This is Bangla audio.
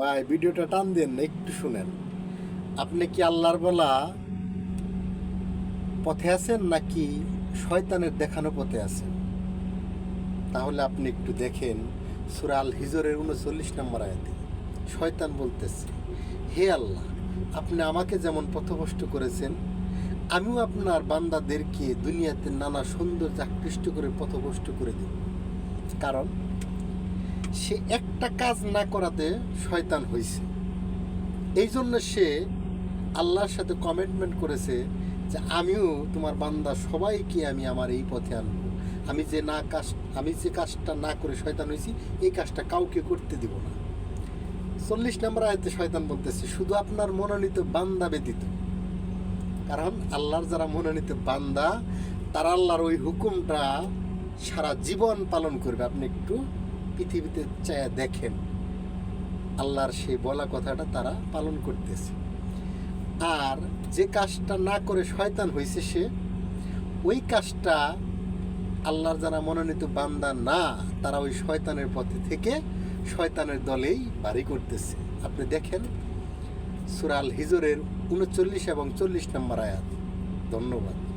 ভাই, ভিডিওটা টান দেন না, একটু শুনেন। আপনি কি আল্লাহর বলা পথে আছেন নাকি শয়তানের দেখানো পথে আছেন? তাহলে আপনি একটু দেখেন সুরাল হিজরের উনচল্লিশ নম্বর আয়াতে, শয়তান বলতেছে, হে আল্লাহ, আপনি আমাকে যেমন পথভ্রষ্ট করেছেন, আমিও আপনার বান্দাদেরকে দুনিয়াতে নানা সৌন্দর্য আকৃষ্ট করে পথভ্রষ্ট করে দিই কারণ সে একটা কাজ না করাতে শয়তান হয়েছে এই জন্য সে আল্লাহর সাথে কমিটমেন্ট করেছে যে আমিও তোমার বান্দা সবাইকে আমি আমার এই পথে আনব। আমি যে না কাজ, আমি যে কাজটা না করে শয়তান হয়েছি এই কাজটা কাউকে করতে দিব না। চল্লিশ নম্বর আয়তে শয়তান বলতেছে, শুধু আপনার মনোনীত বান্দা ব্যতীত। কারণ আল্লাহর যারা মনোনীত বান্দা, তারা আল্লাহর ওই হুকুমটা সারা জীবন পালন করবে। আপনি একটু পৃথিবীতে চায় দেখেন, আল্লাহর সেই বলা কথাটা তারা পালন করতেছে। আর যে কাজটা না করে শয়তান হয়েছে সে, ওই কাজটা আল্লাহর যারা মনোনীত বান্দা না, তারা ওই শয়তানের পথে থেকে শয়তানের দলেই বাড়ি করতেছে। আপনি দেখেন সুরাল হিজরের উনচল্লিশ এবং চল্লিশ নম্বর আয়াত। ধন্যবাদ।